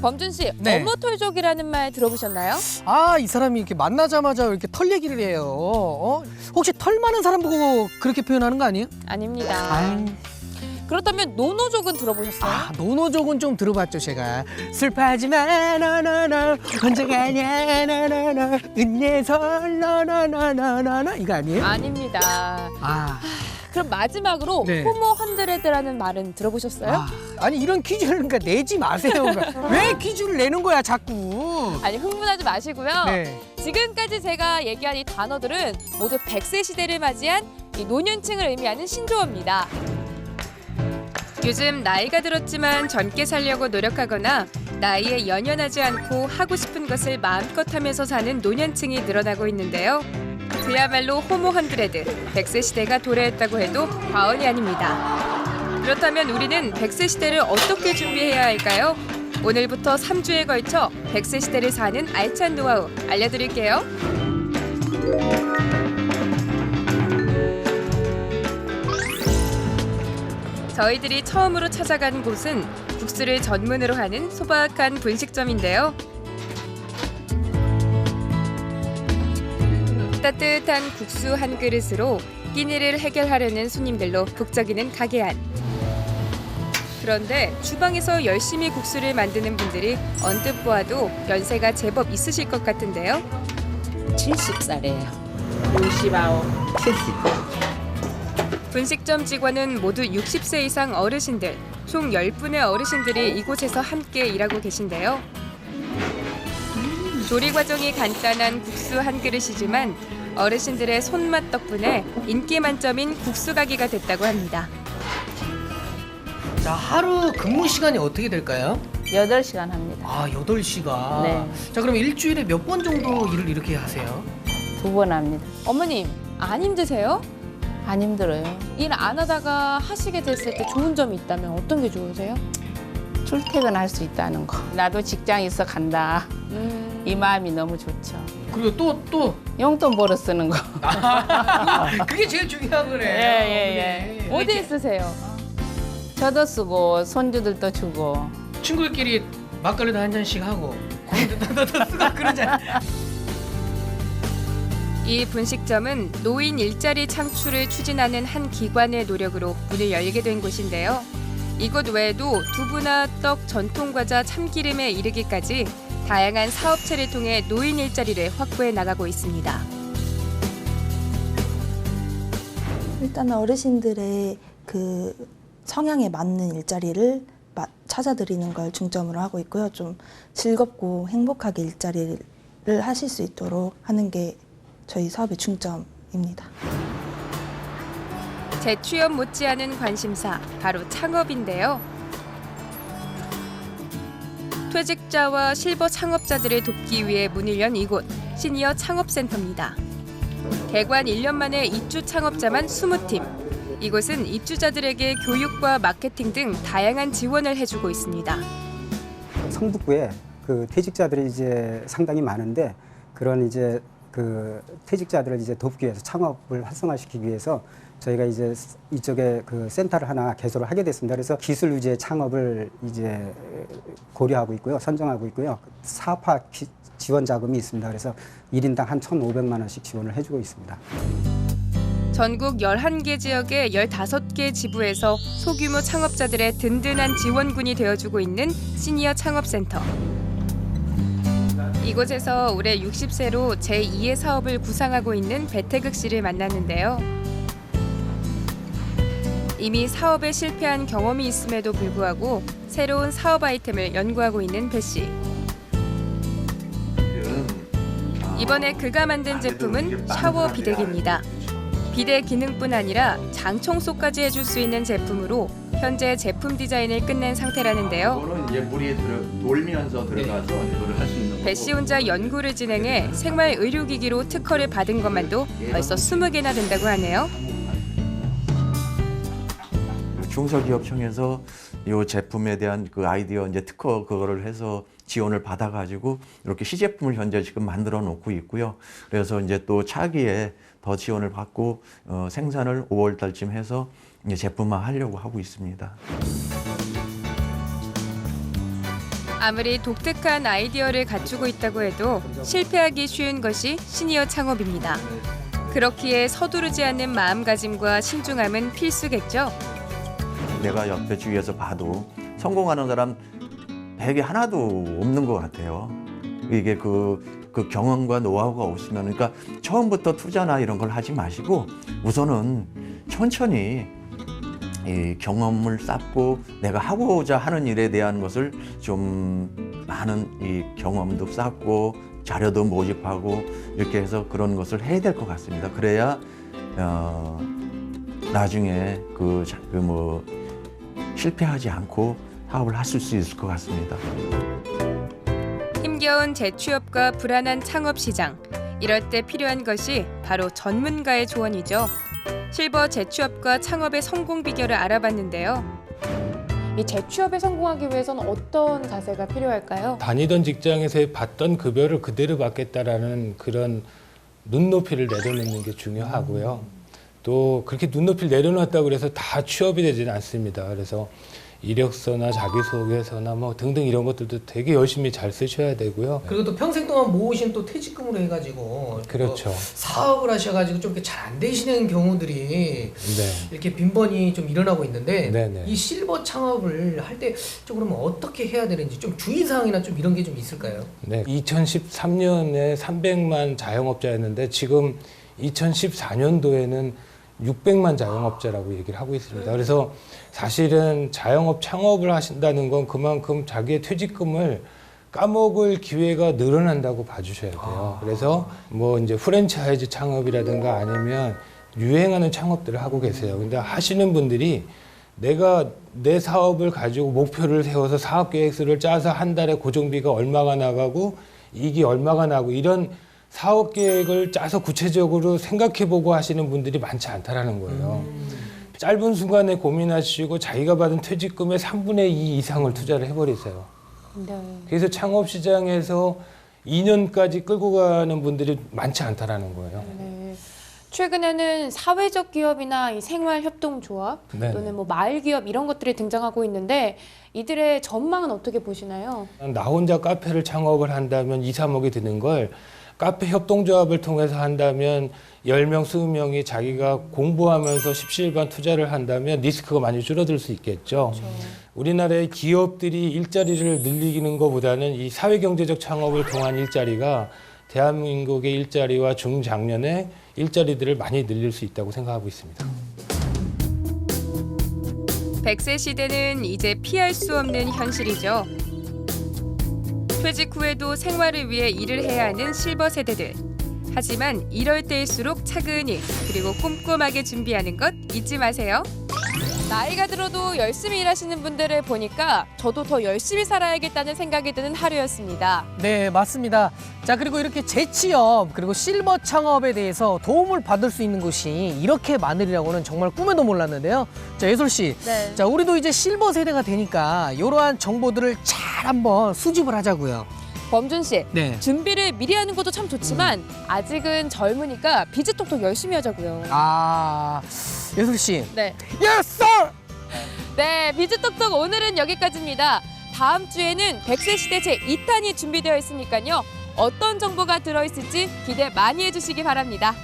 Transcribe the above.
범준 씨, 네. 어머털족이라는 말 들어보셨나요? 아, 이 사람이 이렇게 만나자마자 이렇게 털 얘기를 해요. 어? 혹시 털 많은 사람 보고 그렇게 표현하는 거 아니에요? 아닙니다. 아유. 그렇다면 노노족은 들어보셨어요? 아, 노노족은 좀 들어봤죠, 제가. 슬퍼하지 마, 나나나, 언제 가냐, 나나나, 은예설, 나나나나나, 이거 아니에요? 아닙니다. 아, 그럼 마지막으로 네. 호모 헌드레드라는 말은 들어보셨어요? 아, 아니 이런 퀴즈를 그러니까 내지 마세요. 그러니까. 왜 퀴즈를 내는 거야, 자꾸? 아니 흥분하지 마시고요. 네. 지금까지 제가 얘기한 이 단어들은 모두 100세 시대를 맞이한 이 노년층을 의미하는 신조어입니다. 요즘 나이가 들었지만 젊게 살려고 노력하거나 나이에 연연하지 않고 하고 싶은 것을 마음껏 하면서 사는 노년층이 늘어나고 있는데요. 그야말로 호모 헌드레드, 100세 시대가 도래했다고 해도 과언이 아닙니다. 그렇다면 우리는 100세 시대를 어떻게 준비해야 할까요? 오늘부터 3주에 걸쳐 100세 시대를 사는 알찬 노하우 알려드릴게요. 저희들이 처음으로 찾아간 곳은 국수를 전문으로 하는 소박한 분식점인데요. 따뜻한 국수 한 그릇으로 끼니를 해결하려는 손님들로 북적이는 가게 안. 그런데 주방에서 열심히 국수를 만드는 분들이 언뜻 보아도 연세가 제법 있으실 것 같은데요. 70살이에요. 69, 70. 분식점 직원은 모두 60세 이상 어르신들, 총 10분의 어르신들이 이곳에서 함께 일하고 계신데요. 조리 과정이 간단한 국수 한 그릇이지만 어르신들의 손맛 덕분에 인기 만점인 국수 가게가 됐다고 합니다. 자, 하루 근무 시간이 어떻게 될까요? 8시간 합니다. 아, 8시간. 네. 자, 그럼 일주일에 몇 번 정도 일을 이렇게 하세요? 두 번 합니다. 어머님, 안 힘드세요? 안 힘들어요. 일 안 하다가 하시게 됐을 때 좋은 점이 있다면 어떤 게 좋으세요? 출퇴근할 수 있다는 거. 나도 직장 있어 간다. 음, 이 마음이 너무 좋죠. 그리고 또, 또. 용돈 벌어 쓰는 거. 그게 제일 중요한 거네. 예, 예, 네. 어디에 쓰세요? 저도 쓰고 손주들도 주고. 친구들끼리 막걸리도 한 잔씩 하고. 고기도 더 쓰고 그러잖아. 이 분식점은 노인 일자리 창출을 추진하는 한 기관의 노력으로 문을 열게 된 곳인데요. 이곳 외에도 두부나 떡, 전통과자, 참기름에 이르기까지 다양한 사업체를 통해 노인 일자리를 확보해 나가고 있습니다. 일단은 어르신들의 그 성향에 맞는 일자리를 마- 찾아드리는 걸 중점으로 하고 있고요. 좀 즐겁고 행복하게 일자리를 하실 수 있도록 하는 게 저희 사업의 중점입니다. 재취업 못지않은 관심사 바로 창업인데요. 퇴직자와 실버 창업자들을 돕기 위해 문을 연 이곳 시니어 창업센터입니다. 개관 1년 만에 입주 창업자만 20팀. 이곳은 입주자들에게 교육과 마케팅 등 다양한 지원을 해주고 있습니다. 성북구에 그 퇴직자들이 이제 상당히 많은데 그런 이제 그 퇴직자들을 이제 돕기 위해서 창업을 활성화시키기 위해서 저희가 이제 이쪽에 그 센터를 하나 개소를 하게 됐습니다. 그래서 기술 유제 창업을 이제 고려하고 있고요. 선정하고 있고요. 기- 지원 자금이 있습니다. 그래서 1인당 한 1,500만 원씩 지원을 해주고 있습니다. 전국 11개 지역의 15개 지부에서 소규모 창업자들의 든든한 지원군이 되어주고 있는 시니어 창업센터. 이곳에서 올해 60세로 제2의 사업을 구상하고 있는 배태극 씨를 만났는데요. 이미 사업에 실패한 경험이 있음에도 불구하고 새로운 사업 아이템을 연구하고 있는 배 씨. 이번에 그가 만든 제품은 샤워 비데기입니다. 비데 기능뿐 아니라 장 청소까지 해줄 수 있는 제품으로 현재 제품 디자인을 끝낸 상태라는데요. 이거는 이제 물이 들어, 돌면서 들어가서 이거를 할 수 있는 배씨 혼자 연구를 진행해 생활 의료기기로 특허를 받은 것만도 벌써 20개나 된다고 하네요. 중소기업청에서 이 제품에 대한 그 아이디어 이제 특허 그거를 해서 지원을 받아가지고 이렇게 시제품을 현재 지금 만들어 놓고 있고요. 그래서 이제 또 차기에 더 지원을 받고 어, 생산을 5월 달쯤 해서 이 제 제품화 하려고 하고 있습니다. 아무리 독특한 아이디어를 갖추고 있다고 해도 실패하기 쉬운 것이 시니어 창업입니다. 그렇기에 서두르지 않는 마음가짐과 신중함은 필수겠죠. 내가 옆에 주위에서 봐도 성공하는 사람 백에 하나도 없는 것 같아요. 이게 그, 그 경험과 노하우가 없으면, 그러니까 처음부터 투자나 이런 걸 하지 마시고 우선은 천천히 이 경험을 쌓고 내가 하고자 하는 일에 대한 것을 좀 많은 이 경험도 쌓고 자료도 모집하고 이렇게 해서 그런 것을 해야 될 것 같습니다. 그래야 어, 나중에 그 뭐 실패하지 않고 사업을 하실 수 있을 것 같습니다. 힘겨운 재취업과 불안한 창업 시장. 이럴 때 필요한 것이 바로 전문가의 조언이죠. 실버 재취업과 창업의 성공 비결을 알아봤는데요. 이 재취업에 성공하기 위해서는 어떤 자세가 필요할까요? 다니던 직장에서 받던 급여를 그대로 받겠다라는 그런 눈높이를 내려놓는 게 중요하고요. 또 그렇게 눈높이를 내려놨다고 그래서 다 취업이 되지는 않습니다. 그래서 이력서나 자기소개서나 뭐 등등 이런 것들도 되게 열심히 잘 쓰셔야 되고요. 그리고 또 평생 동안 모으신 또 퇴직금으로 해가지고 그렇죠. 또 사업을 하셔가지고 좀 이렇게 잘 안 되시는 경우들이 네. 이렇게 빈번히 좀 일어나고 있는데 네네. 이 실버 창업을 할 때 좀 그러면 어떻게 해야 되는지 좀 주의사항이나 좀 이런 게 좀 있을까요? 네. 2013년에 300만 자영업자였는데 지금 2014년도에는 600만 자영업자라고 얘기를 하고 있습니다. 그래서 사실은 자영업 창업을 하신다는 건 그만큼 자기의 퇴직금을 까먹을 기회가 늘어난다고 봐주셔야 돼요. 그래서 뭐 이제 프랜차이즈 창업이라든가 아니면 유행하는 창업들을 하고 계세요. 근데 하시는 분들이 내가 내 사업을 가지고 목표를 세워서 사업 계획서를 짜서 한 달에 고정비가 얼마가 나가고 이익이 얼마가 나고 이런 사업 계획을 짜서 구체적으로 생각해 보고 하시는 분들이 많지 않다라는 거예요. 짧은 순간에 고민하시고 자기가 받은 퇴직금의 3분의 2 이상을 투자를 해버리세요. 네. 그래서 창업 시장에서 2년까지 끌고 가는 분들이 많지 않다라는 거예요. 네. 최근에는 사회적 기업이나 이 생활 협동조합 네. 또는 뭐 마을 기업 이런 것들이 등장하고 있는데 이들의 전망은 어떻게 보시나요? 나 혼자 카페를 창업을 한다면 2, 3억이 드는 걸 카페 협동조합을 통해서 한다면 10명, 20명이 자기가 공부하면서 십시일반 투자를 한다면 리스크가 많이 줄어들 수 있겠죠. 우리나라의 기업들이 일자리를 늘리는 것보다는 이 사회경제적 창업을 통한 일자리가 대한민국의 일자리와 중장년의 일자리들을 많이 늘릴 수 있다고 생각하고 있습니다. 100세 시대는 이제 피할 수 없는 현실이죠. 퇴직 후에도 생활을 위해 일을 해야 하는 실버 세대들. 하지만 이럴 때일수록 차근히 그리고 꼼꼼하게 준비하는 것 잊지 마세요. 나이가 들어도 열심히 일하시는 분들을 보니까 저도 더 열심히 살아야겠다는 생각이 드는 하루였습니다. 네, 맞습니다. 자, 그리고 이렇게 재취업 그리고 실버 창업에 대해서 도움을 받을 수 있는 곳이 이렇게 많으리라고는 정말 꿈에도 몰랐는데요. 자, 예솔 씨. 네. 자, 우리도 이제 실버 세대가 되니까 이러한 정보들을 잘 한번 수집을 하자고요. 범준 씨, 네. 준비를 미리 하는 것도 참 좋지만 아직은 젊으니까 비즈톡톡 열심히 하자고요. 아, 예솔 씨. 네. 예스! 네, 비즈톡톡 오늘은 여기까지입니다. 다음 주에는 100세 시대 제 2탄이 준비되어 있으니까요. 어떤 정보가 들어있을지 기대 많이 해주시기 바랍니다.